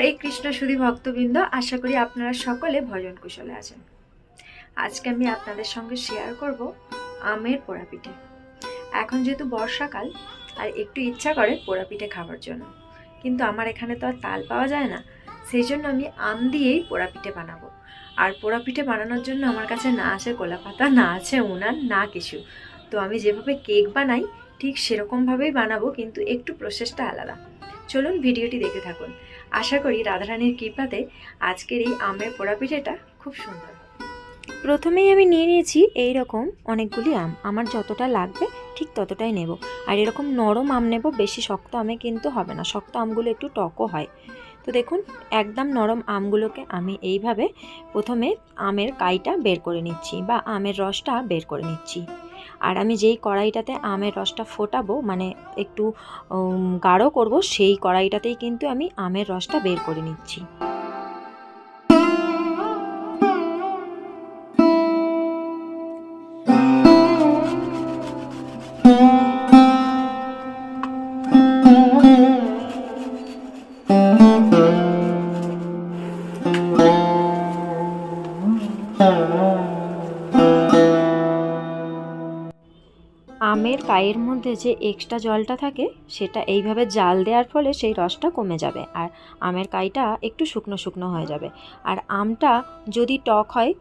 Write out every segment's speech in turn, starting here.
হরে কৃষ্ণ সুধী ভক্তবৃন্দ, আশা করি আপনারা সকলে ভজন কুশলে আছেন। আজকে আমি আপনাদের সঙ্গে শেয়ার করব আমের পোড়া পিঠে এখন যেহেতু বর্ষাকাল, আর একটু ইচ্ছা করে পোড়া পিঠে খাবার জন্য। কিন্তু আমার এখানে তো আর তাল পাওয়া যায় না, সেই জন্য আমি আম দিয়েই পোড়া পিঠে বানাবো। আর পোড়া পিঠে বানানোর জন্য আমার কাছে না আছে কলা পাতা না আছে উনান, না কিছু। তো আমি যেভাবে কেক বানাই, ঠিক সেরকমভাবেই বানাবো, কিন্তু একটু প্রসেসটা আলাদা। চলুন ভিডিওটি দেখে থাকুন। আশা করি রাধারানীর কৃপাতে আজকের এই আমের পোড়া পিঠেটা খুব সুন্দর প্রথমেই আমি নিয়ে নিয়েছি এই রকম অনেকগুলি আম। আমার যতটা লাগবে ঠিক ততটাই নেব। আর এরকম নরম আম নেব, বেশি শক্ত আমে কিন্তু হবে না। শক্ত আমগুলো একটু টকও হয়। তো দেখুন, একদম নরম আমগুলোকে আমি এইভাবে প্রথমে আমের কাইটা বের করে নিচ্ছি বা আমের রসটা বের করে নিচ্ছি। আর আমি যেই কড়াইটাতে আমের রসটা ফোটাবো মানে একটু গাঢ় করব, সেই কড়াইটাতেই কিন্তু আমি আমের রসটা বের করে নিচ্ছি। আমের কায়ের মধ্যে যে এক্সট্রা জলটা থাকে, সেটা এইভাবে জাল দেওয়ার ফলে সেই রসটা কমে যাবে আর আমের কাইটা একটু শুকনো শুকনো হয়ে যাবে। আর আমটা যদি টক হয়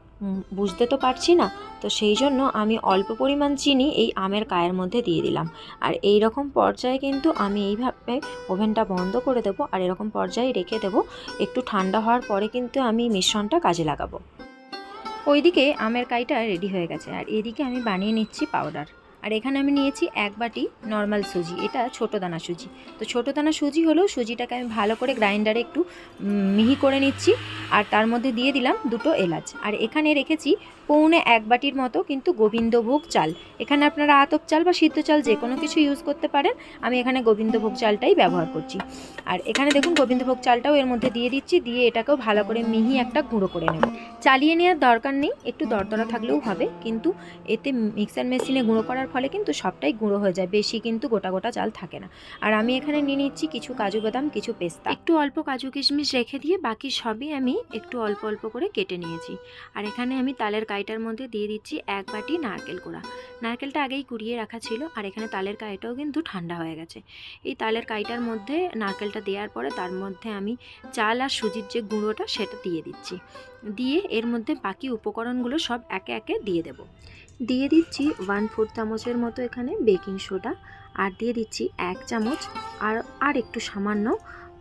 বুঝতে তো পারছি না, তো সেই জন্য আমি অল্প পরিমাণ চিনি এই আমের কায়ের মধ্যে দিয়ে দিলাম। আর এই রকম পর্যায়ে কিন্তু আমি এইভাবে ওভেনটা বন্ধ করে দেবো আর এরকম পর্যায়ে রেখে দেবো, একটু ঠান্ডা হওয়ার পরে কিন্তু আমি মিশ্রণটা কাজে লাগাবো। ওইদিকে আমের কাইটা রেডি হয়ে গেছে আর এদিকে আমি বানিয়ে নিচ্ছি পাউডার আর এখানে আমি নিয়েছি এক বাটি নর্মাল সুজি, এটা ছোটো দানা সুজি। তো ছোটো দানা সুজি হলেও সুজিটাকে আমি ভালো করে গ্রাইন্ডারে একটু মিহি করে নিচ্ছি আর তার মধ্যে দিয়ে দিলাম দুটো এলাচ। আর এখানে রেখেছি পৌনে এক বাটির মতো কিন্তু গোবিন্দভোগ চাল। এখানে আপনারা আতপ চাল বা সিদ্ধ চাল যে কোনো কিছু ইউজ করতে পারেন, আমি এখানে গোবিন্দভোগ চালটাই ব্যবহার করছি। আর এখানে দেখুন গোবিন্দভোগ চালটাও এর মধ্যে দিয়ে দিচ্ছি, দিয়ে এটাকেও ভালো করে মিহি একটা গুঁড়ো করে নেব। চালিয়ে নেওয়ার দরকার নেই, একটু দরদরা থাকলেও হবে, কিন্তু এতে মিক্সার মেশিনে গুঁড়ো করার ফলে কিন্তু সবটাই গুঁড়ো হয়ে যায়, বেশি কিন্তু গোটা গোটা চাল থাকে না। আর আমি এখানে নিয়ে নিচ্ছি কিছু কাজু বাদাম, কিছু পেস্তা। একটু অল্প কাজু কিশমিশ রেখে দিয়ে বাকি সবই আমি একটু অল্প অল্প করে কেটে নিয়েছি। আর এখানে আমি তালের কাইটার মধ্যে দিয়ে দিচ্ছি এক বাটি নারকেল কোড়া। নারকেলটা আগেই কুড়িয়ে রাখা ছিল, আর এখানে তালের কাইটাও কিন্তু ঠান্ডা হয়ে গেছে। এই তালের কাইটার মধ্যে নারকেলটা দেওয়ার পরে তার মধ্যে আমি চাল আর সুজির যে গুঁড়োটা সেটা দিয়ে দিচ্ছি। দিয়ে এর মধ্যে বাকি উপকরণগুলো সব একে একে দিয়ে দেব। দিয়ে দিচ্ছি ওয়ান ফোর চামচের মতো এখানে বেকিং সোডা আর দিয়ে দিচ্ছি এক চামচ আর আর একটু সামান্য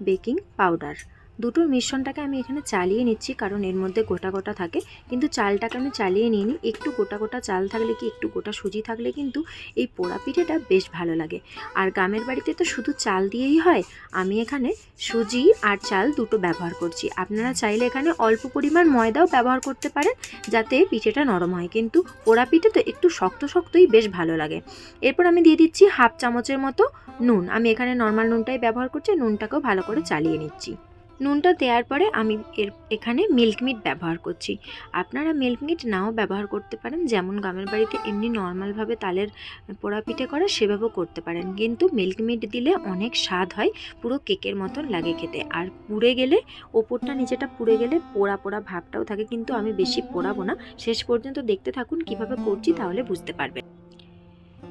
বেকিং পাউডার দুটোর মিশ্রণটাকে আমি এখানে চালিয়ে নিচ্ছি, কারণ এর মধ্যে গোটা গোটা থাকে। কিন্তু চালটাকে আমি চালিয়ে নিইনি। একটু গোটা গোটা চাল থাকলে কি, একটু গোটা সুজি থাকলে কিন্তু এই পোড়া পিঠেটা বেশ ভালো লাগে। আর গ্রামের বাড়িতে তো শুধু চাল দিয়েই হয়। আমি এখানে সুজি আর চাল দুটো ব্যবহার করছি। আপনারা চাইলে এখানে অল্প পরিমাণ ময়দাও ব্যবহার করতে পারেন, যাতে পিঠেটা নরম হয়। কিন্তু পোড়া পিঠে তো একটু শক্ত শক্তই বেশ ভালো লাগে। এরপর আমি দিয়ে দিচ্ছি হাফ চামচের মতো নুন। আমি এখানে নর্মাল নুনটাই ব্যবহার করছি। নুনটাকেও ভালো করে চালিয়ে নিচ্ছি। নুনটা দেওয়ার পরে আমি এর, এখানে মিল্ক মিট ব্যবহার করছি। আপনারা মিল্ক মিট নাও ব্যবহার করতে পারেন, যেমন গ্রামের বাড়িতে এমনি নর্মালভাবে তালের পোড়া পিঠে করে সেভাবেও করতে পারেন। কিন্তু মিল্ক মিট দিলে অনেক স্বাদ হয়, পুরো কেকের মতন লাগে খেতে। আর পুড়ে গেলে, ওপরটা নিচেটা পুড়ে গেলে পোড়া পোড়া ভাবটাও থাকে, কিন্তু আমি বেশি পোড়াবো না। শেষ পর্যন্ত দেখতে থাকুন কীভাবে করছি, তাহলে বুঝতে পারবেন।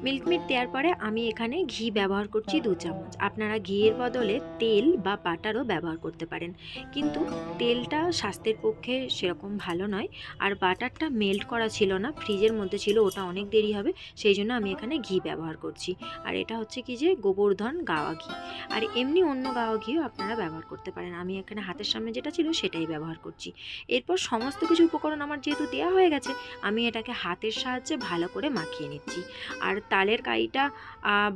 মিল্ক মিট দেওয়ার পরে আমি এখানে ঘি ব্যবহার করছি দু চামচ। আপনারা ঘিয়ের বদলে তেল বা বাটারও ব্যবহার করতে পারেন। কিন্তু তেলটা স্বাস্থ্যের পক্ষে সেরকম ভালো নয়। আর বাটারটা মেল্ট করা ছিল না, ফ্রিজের মধ্যে ছিল, ওটা অনেক দেরি হবে, সেই জন্য আমি এখানে ঘি ব্যবহার করছি। আর এটা হচ্ছে কি যে গোবর্ধন গাওয়া ঘি। আর এমনি অন্য গাওয়া ঘিও আপনারা ব্যবহার করতে পারেন। আমি এখানে হাতের সামনে যেটা ছিল সেটাই ব্যবহার করছি। এরপর সমস্ত কিছু উপকরণ আমার যেহেতু দেওয়া হয়ে গেছে, আমি এটাকে হাতের সাহায্যে ভালো করে মাখিয়ে নিচ্ছি। আর তালের কাইটা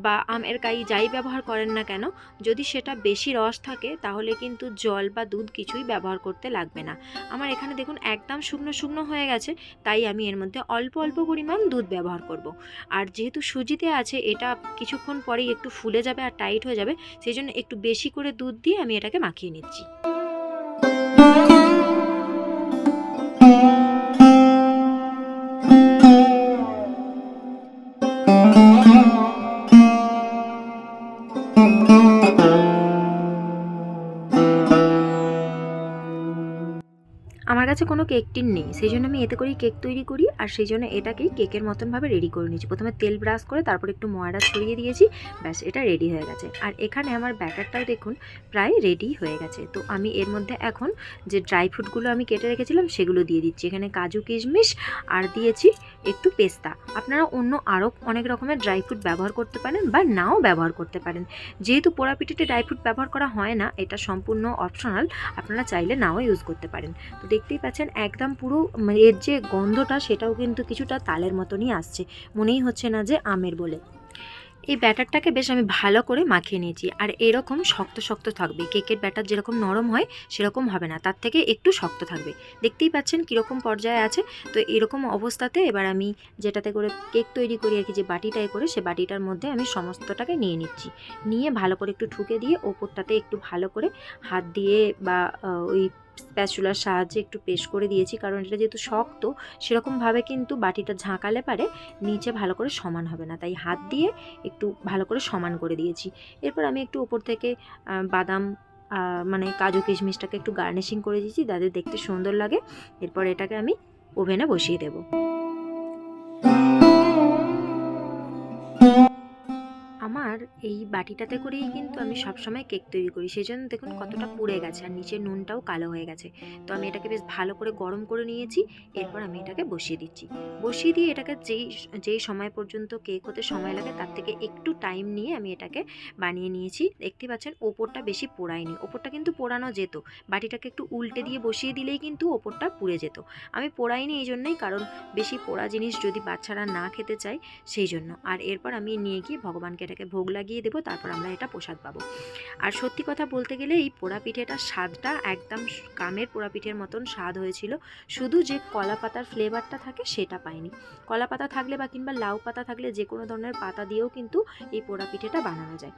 বা আমের কাই যাই ব্যবহার করেন না কেন, যদি সেটা বেশি রস থাকে, তাহলে কিন্তু জল বা দুধ কিছুই ব্যবহার করতে লাগবে না আমার এখানে দেখুন একদম শুকনো শুকনো হয়ে গেছে, তাই আমি এর মধ্যে অল্প অল্প পরিমাণ দুধ ব্যবহার করব। আর যেহেতু সুজিতে আছে, এটা কিছুক্ষণ পরেই একটু ফুলে যাবে আর টাইট হয়ে যাবে সেই জন্য একটু বেশি করে দুধ দিয়ে আমি এটাকে মাখিয়ে নিচ্ছি কোনো কেক টিন নেই। সেই জন্য আমি এতে করেই কেক তৈরি করি আর সেই জন্য এটাকেই কেকের মতনভাবে রেডি করে নিয়েছি। প্রথমে তেল ব্রাশ করে তারপর একটু ময়দা ছড়িয়ে দিয়েছি, ব্যাস, এটা রেডি হয়ে গেছে। আর এখানে আমার ব্যাটারটাও দেখুন প্রায় রেডি হয়ে গেছে। তো আমি এর মধ্যে এখন যে ড্রাই ফ্রুটগুলো আমি কেটে রেখেছিলাম সেগুলো দিয়ে দিচ্ছি। এখানে কাজু কিশমিশ আর দিয়েছি একটু পেস্তা। আপনারা অন্য আরও অনেক রকমের ড্রাই ফ্রুট ব্যবহার করতে পারেন বা নাও ব্যবহার করতে পারেন। যেহেতু পোড়া পিঠেতে ড্রাই ফ্রুট ব্যবহার করা হয় না, এটা সম্পূর্ণ অপশনাল আপনারা চাইলে নাও ইউজ করতে পারেন। তো দেখতেই একদম পুরো মানে এর যে গন্ধটা সেটাও কিন্তু কিছুটা তালের মতনই আসছে। মনেই হচ্ছে না যে আমের বলে। এই ব্যাটারটাকে বেশ আমি ভালো করে মাখিয়ে নিয়েছি। আর এরকম শক্ত শক্ত থাকবে। কেকের ব্যাটার যেরকম নরম হয়, সেরকম হবে না। তার থেকে একটু শক্ত থাকবে। দেখতেই পাচ্ছেন কীরকম পর্যায়ে আছে। তো এরকম অবস্থাতে এবার আমি যেটাতে করে কেক তৈরি করি আর কি, যে বাটিটায় করে, সে বাটিটার মধ্যে আমি সমস্তটাকে নিয়ে নিচ্ছি। নিয়ে ভালো করে একটু ঠুকে দিয়ে ওপরটাতে একটু ভালো করে হাত দিয়ে বা ওই স্প্যাচুলার সাহায্যে একটু পেশ করে দিয়েছি, কারণ এটা যেহেতু শক্ত সেরকমভাবে কিন্তু বাটিটা ঝাঁকালে পারে নিচে ভালো করে সমান হবে না। তাই হাত দিয়ে একটু ভালো করে সমান করে দিয়েছি। এরপর আমি একটু উপর থেকে বাদাম মানে কাজু কিশমিশটাকে একটু গার্নিশিং করে দিয়েছি তাদের দেখতে সুন্দর লাগে। এরপর এটাকে আমি ওভেনে বসিয়ে দেবো। এই বাটিটাতে করেই কিন্তু আমি সবসময় কেক তৈরি করি। সেই জন্য দেখুন কতটা পুড়ে গেছে আর নিচের নুনটাও কালো হয়ে গেছে। তো আমি এটাকে বেশ ভালো করে গরম করে নিয়েছি, এরপর আমি এটাকে বসিয়ে দিচ্ছি। বসিয়ে দিয়ে এটাকে যেই যেই সময় পর্যন্ত কেক হতে সময় লাগে তার থেকে একটু টাইম নিয়ে আমি এটাকে বানিয়ে নিয়েছি। দেখতে পাচ্ছেন ওপরটা বেশি পোড়ায়নি। ওপরটা কিন্তু পোড়ানো যেত। বাটিটাকে একটু উল্টে দিয়ে বসিয়ে দিলেই কিন্তু ওপরটা পুড়ে যেত। আমি পোড়াইনি এই জন্যই কারণ বেশি পোড়া জিনিস যদি বাচ্চারা না খেতে চায় সেই জন্য। আর এরপর আমি নিয়ে গিয়ে ভগবানকে এটাকে ভোগ লাগিয়ে দেবো, তারপর আমরা এটা প্রসাদ পাবো। আর সত্যি কথা বলতে গেলে এই পোড়া পিঠেটার স্বাদটা একদম কামের পোড়া পিঠের মতন স্বাদ হয়েছিল। শুধু যে কলা পাতার ফ্লেভারটা থাকে সেটা পাইনি। কলা পাতা থাকলে বা কিংবা লাউ পাতা থাকলে যে কোনো ধরনের পাতা দিয়েও কিন্তু এই পোড়া পিঠেটা বানানো যায়।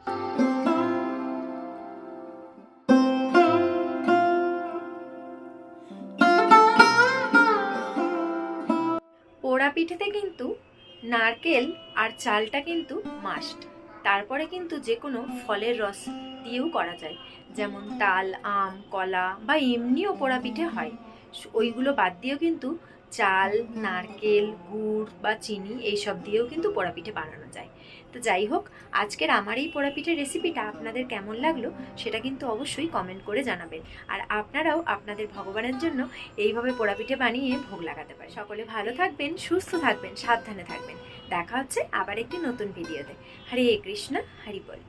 পোড়া পিঠেতে কিন্তু নারকেল আর চালটা কিন্তু মাস্ট। তারপরে কিন্তু যে কোনো ফলের রস দিয়েও করা যায়। যেমন তাল, আম, কলা বা এমনিও পোড়া পিঠে হয় ওইগুলো বাদ দিয়েও কিন্তু চাল, নারকেল, গুড় বা চিনি এইসব দিয়েও কিন্তু পোড়া পিঠে বানানো যায়। তো যাই হোক, আজকের আমার এই পোড়া পিঠের রেসিপিটা আপনাদের কেমন লাগল সেটা কিন্তু অবশ্যই কমেন্ট করে জানাবেন। আর আপনারাও আপনাদের ভগবানের জন্য এইভাবে পোড়া পিঠে বানিয়ে ভোগ লাগাতে পারেন। সকলে ভালো থাকবেন, সুস্থ থাকবেন, সাবধানে থাকবেন। দেখা হচ্ছে আবার একটি নতুন ভিডিওতে। হরে কৃষ্ণ, হরি বল।